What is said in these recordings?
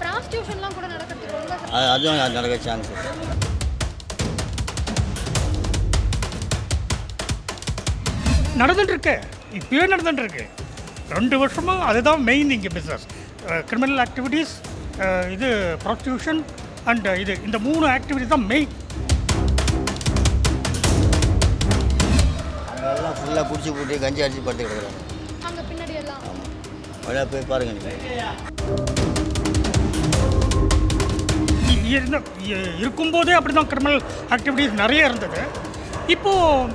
ப்ராஸ்டியூஷன்லாம் கூட நடக்கிறதுக்கு ரொம்ப அது அதுவும் நடக்க சான்ஸ் இருக்கு நடந்துட்டு இருக்கு இப்பயே நடந்துட்டு இருக்கு ரெண்டு வருஷமாக அதுதான் மெயின் இங்கே பிஸ்னஸ் கிரிமினல் ஆக்டிவிட்டீஸ் இது ப்ராஸ்டியூஷன் அண்ட் இது இந்த மூணு ஆக்டிவிட்டி தான் மெயின் அங்கெல்லாம் ஃபுல்லாக குடிச்சு போட்டு கஞ்சி அடிச்சு படுத்து கிடக்குறாங்க. அங்கே பின்னாடி எல்லாம். ஆமாம் வழியாக போய் பாருங்க நீங்கள் இருந்த இ- இருக்கும்போதே அப்படி தான் கிரிமினல் ஆக்டிவிட்டீஸ் நிறைய இருந்தது. இப்போது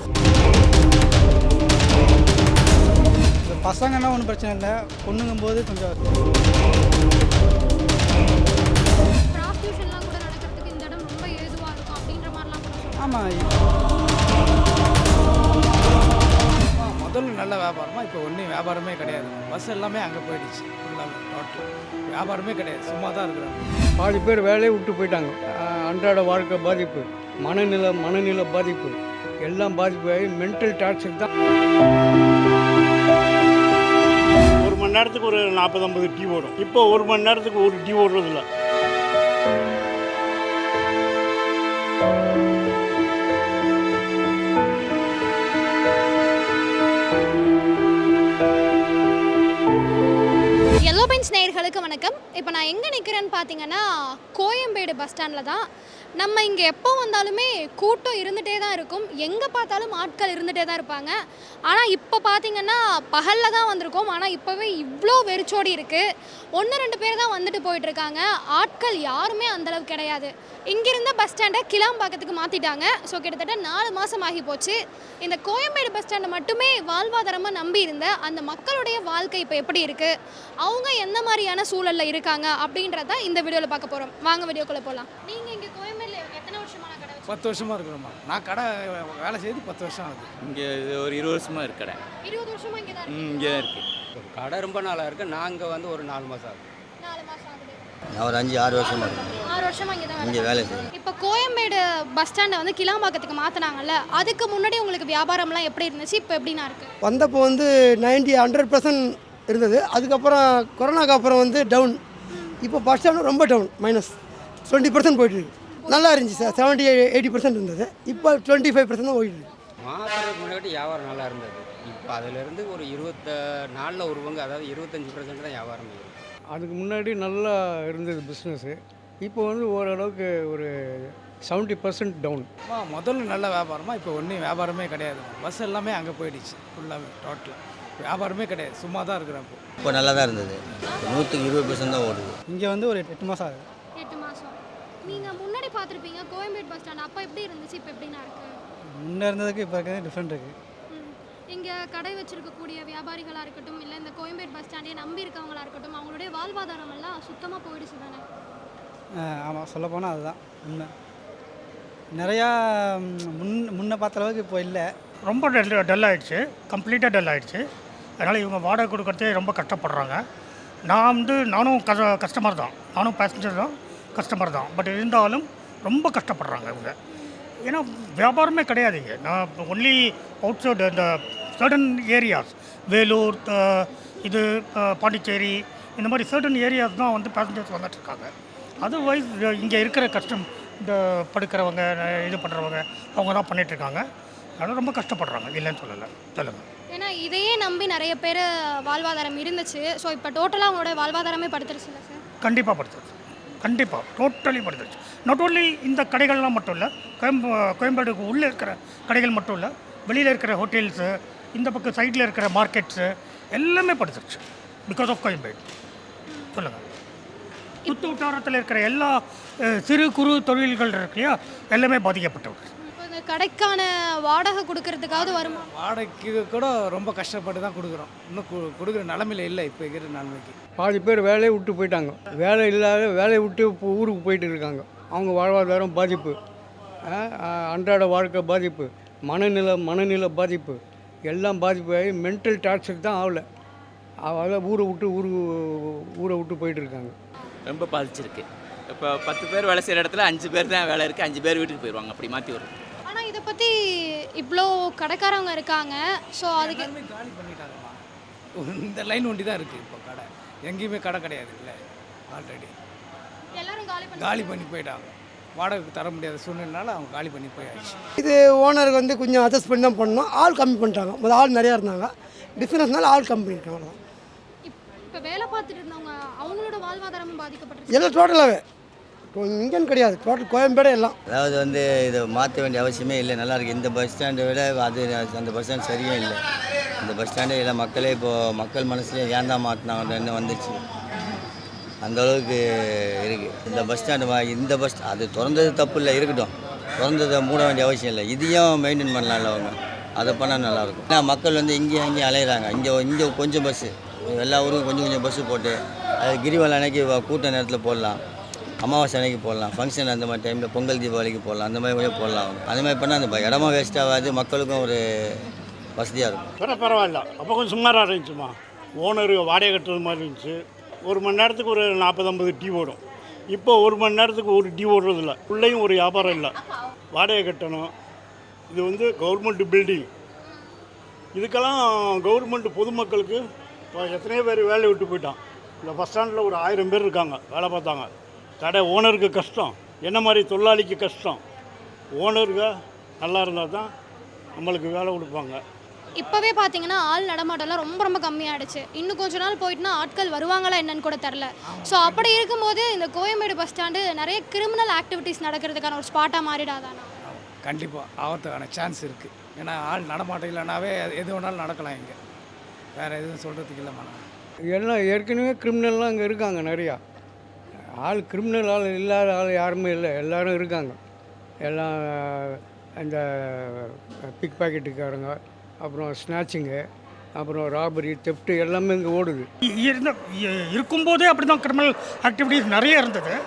இந்த பசங்கன்னா ஒன்றும் பிரச்சனை இல்லை. பொண்ணுங்கும் போது கொஞ்சம் ப்ராஸ்டியூஷன்லாம் முதல்ல நல்ல வியாபாரமா இப்போ ஒன்றும் வியாபாரமே கிடையாது. பஸ் எல்லாமே அங்கே போயிடுச்சு. ஃபுல்லாக டோட்டல் வியாபாரமே கிடையாது. சும்மா தான் இருக்கிறாங்க. பாதி பேர் வேலையை விட்டு போயிட்டாங்க. அன்றாட வாழ்க்கை பாதிப்பு. மனநிலை மனநிலை பாதிப்பு. எல்லாம் பாதிப்பு ஆகி மென்டல் டார்ச்சர் தான். ஒரு மணி நேரத்துக்கு ஒரு நாற்பது ஐம்பது டீ ஓடும். இப்போ ஒரு மணி நேரத்துக்கு ஒரு டீ ஓடுறதில்ல. எல்லோ பெஞ்ச் நேயர்களுக்கு வணக்கம். இப்போ நான் எங்கே நிற்கிறேன்னு பார்த்தீங்கன்னா கோயம்பேடு பஸ் ஸ்டாண்டில் தான். நம்ம இங்கே எப்போ வந்தாலுமே கூட்டம் இருந்துகிட்டே தான் இருக்கும். எங்கே பார்த்தாலும் ஆட்கள் இருந்துகிட்டே தான் இருப்பாங்க. ஆனால் இப்போ பார்த்தீங்கன்னா பகலில் தான் வந்திருக்கோம். ஆனால் இப்போவே இவ்வளோ வெறிச்சோடி இருக்குது ஒன்று ரெண்டு பேர் தான் வந்துட்டு போயிட்டுருக்காங்க. ஆட்கள் யாருமே அந்தளவு கிடையாது. இங்கிருந்த பஸ் ஸ்டாண்டை கிளாம்பாக்கத்துக்கு மாற்றிட்டாங்க ஸோ கிட்டத்தட்ட நாலு மாதம் ஆகி போச்சு. இந்த கோயம்பேடு பஸ் ஸ்டாண்டை மட்டுமே வாழ்வாதாரமாக நம்பி இருந்த அந்த மக்களுடைய வாழ்க்கை இப்போ எப்படி இருக்குது அவங்க எந்த மாதிரியான சூழலில் இருக்காங்க? அப்படின்றத இந்த வீடியோவில் பார்க்க போகிறோம் வாங்க வீடியோக்குள்ளே போகலாம் நீங்கள் இங்கே கோயம்பேடில் எத்தனை வருஷமான கடை வச்சு பத்து வருஷமாக இருக்கிறோம்மா. நான் கடை வேலை செய்து பத்து வருஷம் ஆகுது. இங்கே ஒரு இருபது வருஷமாக இருக்கு கடை. இருபது வருஷமாக இங்கே தான்? இங்கே தான் இருக்குது கடை ரொம்ப நாளாக இருக்குது நாங்கள் வந்து ஒரு நாலு மாதம் ஆகுது. நாலு மாதம் ஆகுது. நான் ஒரு அஞ்சு ஆறு வருஷமா இருக்கேன் ஆறு வருஷமாக இங்கே தான் இங்கே வேலை செய்யுது இப்போ கோயம்பேடு பஸ் ஸ்டாண்டை வந்து கிளாம்பாக்கத்துக்கு மாற்றினாங்கல்ல அதுக்கு முன்னாடி உங்களுக்கு வியாபாரம்லாம் எப்படி இருந்துச்சு? இப்போ எப்படின்னா இருக்குது வந்தப்போ வந்து 90 ஹண்ட்ரட் பர்சன்ட் இருந்தது. அதுக்கப்புறம் கொரோனாக்கு அப்புறம் வந்து டவுன் இப்போ பஸ் ஸ்டாண்டும் ரொம்ப டவுன் மைனஸ் டுவெண்ட்டி பர்சன்ட் போயிட்டுருக்கு நல்லா இருந்துச்சு சார் செவன்ட்டி எயிட்டி பர்சன்ட் இருந்தது. இப்போ டுவெண்ட்டி ஃபைவ் பர்சன்ட் தான் இருக்கு. மாதத்துக்கு முன்னாடி வியாபாரம் நல்லா இருந்தது. இப்போ அதிலிருந்து ஒரு இருபத்த நாலில் ஒரு பங்கு அதாவது இருபத்தஞ்சி பர்சன்ட் தான் வியாபாரம் இருக்கு அதுக்கு முன்னாடி நல்லா இருந்தது பிஸ்னஸ்ஸு இப்போ வந்து ஓரளவுக்கு ஒரு செவன்ட்டி பர்சன்ட் டவுன் முதல்ல நல்ல வியாபாரமா இப்போ ஒன்றும் வியாபாரமே கிடையாது. பஸ் எல்லாமே அங்கே போயிடுச்சு ஃபுல்லாகவே டோட்டல் வியாபாரமே கிடையாது சும்மா தான் இருக்கிறேன் இப்போ. இப்போ நல்லா தான் இருந்தது. நூற்றுக்கு இருபது பர்சன்ட் தான் ஓடுது. இங்கே வந்து ஒரு எட்டு மாதம் ஆகுது. நீங்கள் முன்னாடி பார்த்துருப்பீங்க கோயம்பேடு பஸ் ஸ்டாண்ட் அப்போ எப்படி இருந்துச்சு? இப்போ எப்படின்னா இருக்குது முன்னே இருந்ததுக்கு இப்போ இருக்கிறது டிஃப்ரெண்ட் இருக்குது இங்கே கடை வச்சிருக்கக்கூடிய வியாபாரிகளாக இருக்கட்டும் இல்லை இந்த கோயம்பேடு பஸ் ஸ்டாண்டே நம்பி இருக்கவங்களா இருக்கட்டும் அவங்களுடைய வாழ்வாதாரம் எல்லாம் சுத்தமாக போயிடுச்சு தானே? ஆமாம் சொல்லப்போனால் அதுதான் உண்மை. நிறையா முன் முன்ன பார்த்த அளவுக்கு இப்போ இல்லை. ரொம்ப டல் டல் ஆயிடுச்சு. கம்ப்ளீட்டாக டல் ஆயிடுச்சு. அதனால் இவங்க வாடகை கொடுக்கறதே ரொம்ப கஷ்டப்படுறாங்க. நான் வந்து நானும் கஷ கஸ்டமர் தான். நானும் பேசஞ்சர் தான். கஸ்டமர் தான். பட் இருந்தாலும் ரொம்ப கஷ்டப்படுறாங்க இவங்க. ஏன்னா வியாபாரமே கிடையாதுங்க நான் ஒன்லி அவுட் சைடு இந்த சர்டன் ஏரியாஸ் வேலூர் இது பாண்டிச்சேரி இந்த மாதிரி சர்டன் ஏரியாஸ் தான் வந்து பேசஞ்சர்ஸ் வந்துட்டு இருக்காங்க அதர்வைஸ் இங்கே இருக்கிற கஷ்டம் இந்த படுக்கிறவங்க இது பண்ணுறவங்க அவங்க தான் பண்ணிட்டு இருக்காங்க அதனால் ரொம்ப கஷ்டப்படுறாங்க. இல்லைன்னு சொல்லலை. சொல்லுங்கள் ஏன்னா இதையே நம்பி நிறைய பேர் வாழ்வாதாரம் இருந்துச்சு. ஸோ இப்போ டோட்டலாக அவங்களோட வாழ்வாதாரமே படுத்துருச்சுல்ல சார் கண்டிப்பாக படுத்துருச்சு. கண்டிப்பாக டோட்டலி படுத்துருச்சு. நாட் ஓன்லி இந்த கடைகள்லாம் மட்டும் இல்லை கோயம்பு கோயம்பேடுக்கு உள்ளே இருக்கிற கடைகள் மட்டும் இல்லை வெளியில் இருக்கிற ஹோட்டல்ஸு இந்த பக்கம் சைடில் இருக்கிற மார்க்கெட்ஸு எல்லாமே படுத்துருச்சு. Because of Koyambedu. சொல்லுங்கள் சுற்று வட்டாரத்தில் இருக்கிற எல்லா சிறு குறு தொழில்கள் இருக்கு இல்லையா? எல்லாமே பாதிக்கப்பட்டு கடைக்கான வாடகை கொடுக்கறதுக்காவது வருமா? வாடகைக்கு கூட ரொம்ப கஷ்டப்பட்டு தான் கொடுக்குறோம். இன்னும் கு- கொடுக்குற நிலமையில இல்லை இப்போ இருக்கிற நிலைமைக்கு. பாதி பேர் வேலையை விட்டு போயிட்டாங்க. வேலை இல்லாத வேலையை விட்டு இப்போ ஊருக்கு போயிட்டு இருக்காங்க. அவங்க வாழ்வாதாரம் பாதிப்பு. அன்றாட வாழ்க்கை பாதிப்பு. மனநிலை மனநிலை பாதிப்பு. எல்லாம் பாதிப்பு ஆகி மென்டல் டார்ச்சர் தான் ஆகலை. அதான் ஊரை விட்டு ஊரு ஊரை விட்டு போயிட்டு இருக்காங்க. ரொம்ப பாதிச்சிருக்கு. இப்போ பத்து பேர் வேலை செய்கிற இடத்துல அஞ்சு பேர் தான் வேலை இருக்குது அஞ்சு பேர் வீட்டுக்கு போயிடுவாங்க. அப்படி மாற்றி வரும் இதை பற்றி இவ்வளோ கடைக்காரவங்க இருக்காங்க. ஸோ அதுக்கு எல்லாருமே காலி பண்ணிட்டாங்கம்மா. இந்த லைன் ஒண்டி தான் இருக்குது இப்போ கடை. எங்கேயுமே கடை கிடையாது இல்லை. ஆல்ரெடி எல்லாரும் காலி பண்ணி காலி பண்ணி போயிட்டாங்க. வாடகைக்கு தர முடியாத சூழ்நிலைனால அவங்க காலி பண்ணி போயாச்சு. இது ஓனருக்கு வந்து கொஞ்சம் அட்ஜஸ்ட் பண்ணி தான் பண்ணோம் ஆள் கம்மி பண்ணிட்டாங்க. முதல்ல ஆள் நிறையா இருந்தாங்க. பிஸ்னஸ்னால ஆள் கம்மி பண்ணிட்டாங்க. அவ்வளோதான் இப்போ வேலை பார்த்துட்டு இருந்தவங்க அவங்களோட வாழ்வாதாரமும் பாதிக்கப்பட்டிருக்கு. எல்லாம் டோட்டலாகவே இங்கேன்னு கிடையாது. டோட்டல் கோயம்பேடே எல்லாம். அதாவது வந்து இதை மாற்ற வேண்டிய அவசியமே இல்லை. நல்லா இருக்கு. இந்த பஸ் ஸ்டாண்டை விட அது அந்த பஸ் ஸ்டாண்ட் சரியே இல்லை. இந்த பஸ் ஸ்டாண்டே இல்லை மக்களே இப்போது மக்கள் மனசுலேயே ஏன் தான் மாற்றினாங்கன்னு வந்துச்சு. அந்த அளவுக்கு இருக்குது இந்த பஸ் ஸ்டாண்டு இந்த பஸ் அது திறந்தது தப்பு இல்லை. இருக்கட்டும். திறந்ததை மூட வேண்டிய அவசியம் இல்லை. இதையும் மெயின்டைன் பண்ணலாம்ல அவங்க. அதை பண்ணால் நல்லாயிருக்கும். ஏன்னா மக்கள் வந்து இங்கேயும் அங்கேயும் அலையிறாங்க. இங்கே இங்கே கொஞ்சம் பஸ்ஸு எல்லா ஊருக்கும் கொஞ்சம் கொஞ்சம் பஸ்ஸு போட்டு அது கிரிவலம் அன்னைக்கு கூட்ட நேரத்தில் போடலாம். அமாவாசை அன்னைக்கு போடலாம். ஃபங்க்ஷன் அந்த மாதிரி டைமில் பொங்கல் தீபாவளிக்கு போடலாம். அந்த மாதிரி கொஞ்சம் போடலாம் அந்த மாதிரி பண்ணால் அந்த இடமா வேஸ்ட் ஆகாது. மக்களுக்கும் ஒரு வசதியாக இருக்கும். பரவாயில்ல. அப்போ கொஞ்சம் சுமாராக இருந்துச்சுமா? ஓனர் வாடகை கட்டுறது மாதிரி இருந்துச்சு. ஒரு மணி நேரத்துக்கு ஒரு நாற்பது ஐம்பது டீ ஓடும். இப்போ ஒரு மணி நேரத்துக்கு ஒரு டீ ஓடுறது இல்லை உள்ளேயும் ஒரு வியாபாரம் இல்லை. வாடகை கட்டணும். இது வந்து கவர்மெண்ட் பில்டிங் இதுக்கெல்லாம் கவர்மெண்ட் பொதுமக்களுக்கு இப்போ எத்தனையோ பேர் வேலையை விட்டு போயிட்டான். இந்த பஸ் ஸ்டாண்டில் ஒரு ஆயிரம் பேர் இருக்காங்க. வேலை பார்த்தாங்க. கடை ஓனருக்கு கஷ்டம். என்ன மாதிரி தொழிலாளிக்கு கஷ்டம்? ஓனருக்கு நல்லா இருந்தால் தான் நம்மளுக்கு வேலை கொடுப்பாங்க. இப்போவே பார்த்தீங்கன்னா ஆள் நடமாட்டம்லாம் ரொம்ப ரொம்ப கம்மியாயிடுச்சு. இன்னும் கொஞ்ச நாள் போயிட்டுனா ஆட்கள் வருவாங்களா என்னன்னு கூட தெரில ஸோ அப்படி இருக்கும்போது இந்த கோயம்பேடு பஸ் ஸ்டாண்டு நிறைய கிரிமினல் ஆக்டிவிட்டீஸ் நடக்கிறதுக்கான ஒரு ஸ்பாட்டாக மாறிடாதானா கண்டிப்பாக ஆகிறதுக்கான சான்ஸ் இருக்குது ஏன்னா ஆள் நடமாட்டம் இல்லைனாவே எது வேணாலும் நடக்கலாம் இங்கே. வேறு எதுவும் சொல்கிறதுக்கு இல்லைம்மா எல்லாம் ஏற்கனவே கிரிமினல்லாம் அங்கே இருக்காங்க நிறையா. ஆள் கிரிமினல் ஆள் இல்லாத ஆள் யாருமே இல்லை. எல்லாரும் இருக்காங்க. எல்லாம் இந்த பிக் பாக்கெட்டுக்காரங்க அப்புறம் ஸ்நாச்சிங்கு அப்புறம் ராபரி தெஃப்ட்டு எல்லாமே இங்கே ஓடுது. இ- இருந்த இருக்கும்போதே அப்படி தான் கிரிமினல் ஆக்டிவிட்டீஸ் நிறைய இருந்தது.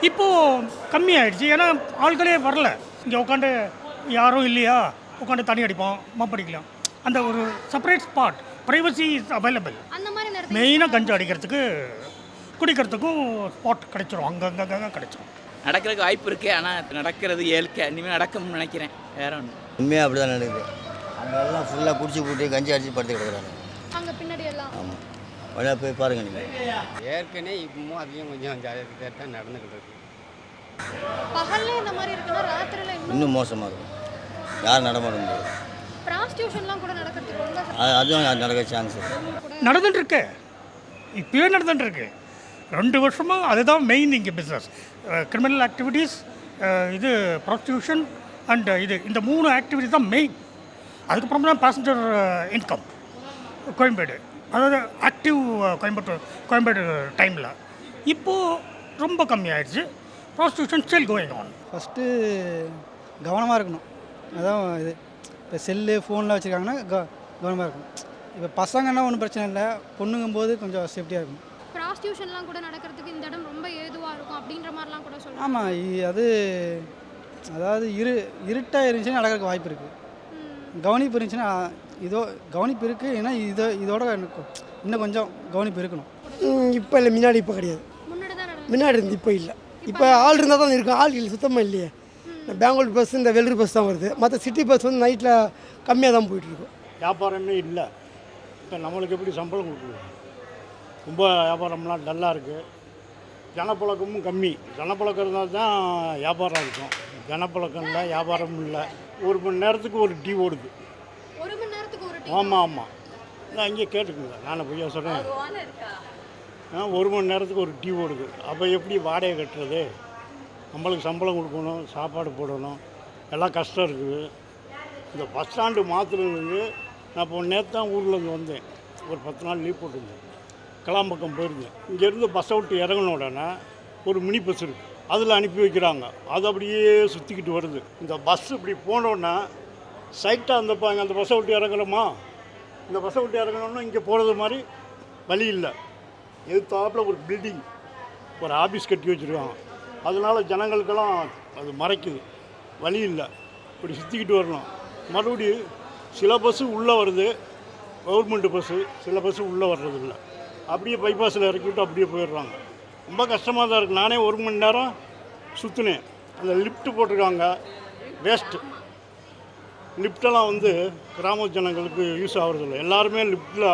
இப்போது கம்மியாயிடுச்சு. ஏன்னா ஆட்களே வரல. இங்கே உட்காந்து யாரும் இல்லையா? உட்காந்து தண்ணி அடிப்போம் மப்படிக்கலாம் அந்த ஒரு separate spot privacy is available அந்த மாதிரி நேரத்தில் மெயினாக கஞ்சா அடிக்கிறதுக்கு குடிக்கிறதுக்கும் ஸ்பாட் கிடைச்சிரும். அங்கங்கே கிடைச்சிரும். நடக்கிறதுக்கு வாய்ப்பு இருக்குது ஆனால் நடக்கிறது இயற்கை. இனிமேல் நடக்கும்னு நினைக்கிறேன். வேற ஒன்று உண்மையாக அப்படி தான் நடக்குது. அங்கே எல்லாம் ஃபுல்லாக குடிச்சு போட்டு கஞ்சி அடிச்சு படுத்து கிடக்குறாங்க. அங்கே பின்னாடி எல்லாம். ஆமாம் வழியாக போய் பாருங்கள் நீங்கள் ஏற்கனவே இப்பவும் அதிகம் கொஞ்சம் ஜாலியாக தான் நடந்துக்கிட்டு இருக்கு. பகல்ல இந்த மாதிரி இருக்குன்னா ராத்திரில இன்னும் இன்னும் மோசமாக இருக்கும். யாரும் நடமாட முடியாது. ப்ராஸ்டியூஷன்லாம் கூட நடக்கிறதுக்கு அதுவும் நடக்க சான்ஸ் நடந்துட்டு இருக்கு. இப்பயே நடந்துட்டு இருக்கு. ரெண்டு வருஷமாக அதுதான் மெயின் இங்கே பிஸ்னஸ் கிரிமினல் ஆக்டிவிட்டீஸ் இது ப்ராஸ்டியூஷன் அண்ட் இது இந்த மூணு ஆக்டிவிட்டி தான் மெயின் அதுக்கப்புறம் தான் பேசஞ்சர் இன்கம் கோயம்பேடு. அதாவது ஆக்டிவ் கோயம்பேடு கோயம்பேடு டைமில் இப்போது ரொம்ப கம்மியாயிடுச்சு prostitution still going on first கவனமாக இருக்கணும். அதான் இது. இப்போ செல்லு ஃபோன்லாம் வச்சுருக்காங்கன்னா க கவனமாக இருக்கணும். இப்போ பசங்கன்னா ஒன்றும் பிரச்சனை இல்லை. பொண்ணுங்கும் போது கொஞ்சம் சேஃப்டியாக இருக்கும் ப்ராஸ்டியூஷன்லாம் கூட நடக்கிறதுக்கு இந்த இடம் ரொம்ப ஏதுவாக இருக்கும் அப்படின்ற மாதிரிலாம் கூட சொல்லுவாங்க ஆமாம் அது அதாவது இரு இருட்டாக இருந்துச்சுன்னா நடக்கிறதுக்கு வாய்ப்பு இருக்குது கவனிப்பு இருந்துச்சுன்னா இதோ கவனிப்பு இருக்குது ஏன்னா இதோ இதோட எனக்கு இன்னும் கொஞ்சம் கவனிப்பு இருக்கணும். இப்போ இல்லை முன்னாடி இப்போ கிடையாது. முன்னாடி தான் நடந்து முன்னாடி இருந்து இப்போ இல்லை. இப்போ ஆள் இருந்தால் தான் இருக்கும். ஆள் இல்லை சுத்தமாக இல்லையே. இந்த பெங்களூர் பஸ் இந்த வெள்ளூர் பஸ் தான் வருது. மற்ற சிட்டி பஸ் வந்து நைட்டில் கம்மியாக தான் போயிட்டுருக்கும் வியாபாரமே இல்லை. இப்போ நம்மளுக்கு எப்படி சம்பளம் கொடுக்குறது? ரொம்ப வியாபாரம்லாம் டல்லாக இருக்குது ஜனப்பழக்கமும் கம்மி. ஜனப்பழக்கம் இருந்தால் தான் வியாபாரம் இருக்கும். ஜனப்பழக்கம் இல்லை வியாபாரம் இல்லை. ஒரு மணி நேரத்துக்கு ஒரு டீ ஓடுது. ஒரு மணி நேரத்துக்கு ஒரு டீ? ஆமாம் ஆமாம் நான் இங்கே கேட்டுக்குங்க. நானே பொய்யா சொல்கிறேன் ஆ ஒரு மணி நேரத்துக்கு ஒரு டீ ஓடுது. அப்போ எப்படி வாடகை கட்டுறது? நம்மளுக்கு சம்பளம் கொடுக்கணும் சாப்பாடு போடணும். எல்லாம் கஷ்டம் இருக்குது. இந்த பஸ் ஸ்டாண்டு மாற்றுறதுக்கு நான் இப்போ நேற்று தான் ஊரில் இருந்து வந்தேன். ஒரு பத்து நாள் லீவ் போட்டிருந்தேன். கிளாம்பக்கம் போயிருந்தேன் இங்கேருந்து பஸ்ஸை விட்டு இறங்கின உடனே ஒரு மினி பஸ் இருக்குது அதில் அனுப்பி வைக்கிறாங்க. அது அப்படியே சுற்றிக்கிட்டு வருது. இந்த பஸ் இப்படி போனோடனே சைட்டாக அந்த அந்த பஸ்ஸை விட்டு இறங்குறோமா இந்த பஸ்ஸை விட்டு இறங்கணும்னா இங்கே போகிறது மாதிரி வழி இல்லை. எதிர்த்தாப்பில் ஒரு பில்டிங் ஒரு ஆஃபீஸ் கட்டி வச்சுருக்காங்க. அதனால ஜனங்களுக்கெல்லாம் அது மறைக்குது. வழி இல்லை. இப்படி சுற்றிக்கிட்டு வரணும். மறுபடியும் சில பஸ்ஸு உள்ளே வருது. கவர்மெண்ட்டு பஸ்ஸு சில பஸ்ஸு உள்ளே வர்றதில்லை. அப்படியே பைபாஸில் இறக்கிவிட்டு அப்படியே போயிடுறாங்க. ரொம்ப கஷ்டமாக தான் இருக்குது நானே ஒரு மணி நேரம் சுற்றுனேன் அந்த லிஃப்ட்டு போட்டிருக்காங்க. வேஸ்ட்டு லிஃப்டெல்லாம் வந்து கிராம ஜனங்களுக்கு யூஸ் ஆகிறதில்ல. எல்லாருமே லிஃப்ட்டில்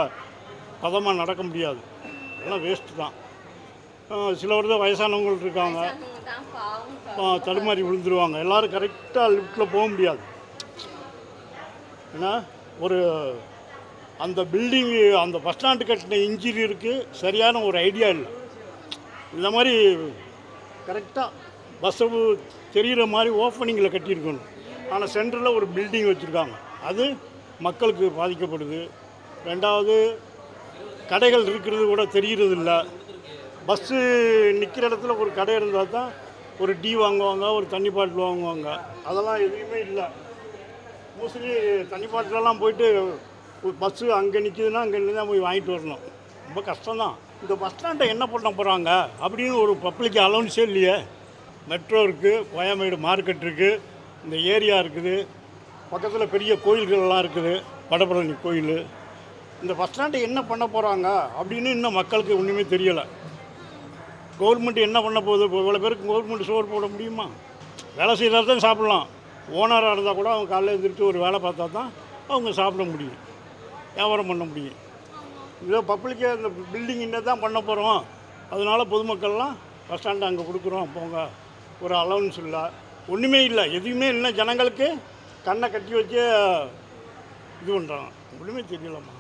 பதமாக நடக்க முடியாது. எல்லாம் வேஸ்ட்டு தான். சிலவர் தான் வயசானவங்கள் இருக்காங்க. தடுமாறி விழுந்துருவாங்க. எல்லோரும் கரெக்டாக லிஃப்ட்டில் போக முடியாது. ஏன்னா ஒரு அந்த பில்டிங்கு அந்த பஸ் ஸ்டாண்டு கட்டின இன்ஜினியருக்கு சரியான ஒரு ஐடியா இல்லை. இந்த மாதிரி கரெக்டாக பஸ்ஸு தெரிகிற மாதிரி ஓப்பனிங்கில் கட்டியிருக்கணும். ஆனால் சென்டரில் ஒரு பில்டிங் வச்சுருக்காங்க. அது மக்களுக்கு பாதிக்கப்படுது. ரெண்டாவது கடைகள் இருக்கிறது கூட தெரியறது இல்லை பஸ்ஸு நிற்கிற இடத்துல ஒரு கடை இருந்தால் தான் ஒரு டீ வாங்குவாங்க ஒரு தண்ணி பாட்டில் வாங்குவாங்க. அதெல்லாம் எதுவுமே இல்லை. மோஸ்ட்லி தண்ணி பாட்டிலெல்லாம் போயிட்டு பஸ்ஸு அங்கே நிற்கிதுன்னா அங்கேருந்து தான் போய் வாங்கிட்டு வரணும். ரொம்ப கஷ்டம்தான். இந்த பஸ் ஸ்டாண்டை என்ன பண்ண போகிறாங்க அப்படின்னு ஒரு பப்ளிக் அலௌன்ஸே இல்லையே. மெட்ரோ இருக்குது கோயம்பேடு மார்க்கெட் இருக்குது இந்த ஏரியா இருக்குது பக்கத்தில் பெரிய கோயில்கள்லாம் இருக்குது வடபழனி கோயில். இந்த பஸ் ஸ்டாண்டை என்ன பண்ண போகிறாங்க அப்படின்னு இன்னும் மக்களுக்கு ஒன்றுமே தெரியலை. கவர்மெண்ட் என்ன பண்ண போகுது? இப்போ இவ்வளோ பேருக்கு கவர்மெண்ட் சோறு போட முடியுமா? வேலை செய்தால் தான் சாப்பிட்லாம் ஓனராக இருந்தால் கூட அவங்க காலையில் எழுந்திரிச்சு ஒரு வேலை பார்த்தா தான் அவங்க சாப்பிட முடியும். வியாபாரம் பண்ண முடியும். இதோ பப்ளிக்கே இந்த பில்டிங் என்ன தான் பண்ண போகிறோம் அதனால் பொதுமக்கள்லாம் பஸ் ஸ்டாண்டு அங்கே கொடுக்குறோம். போங்க. ஒரு அலவன்ஸ் இல்லை. ஒன்றுமே இல்லை. எதுவுமே இல்லை. ஜனங்களுக்கு கண்ணை கட்டி வச்சு இது பண்ணுறாங்க ஒன்றுமே தெரியலம்மா.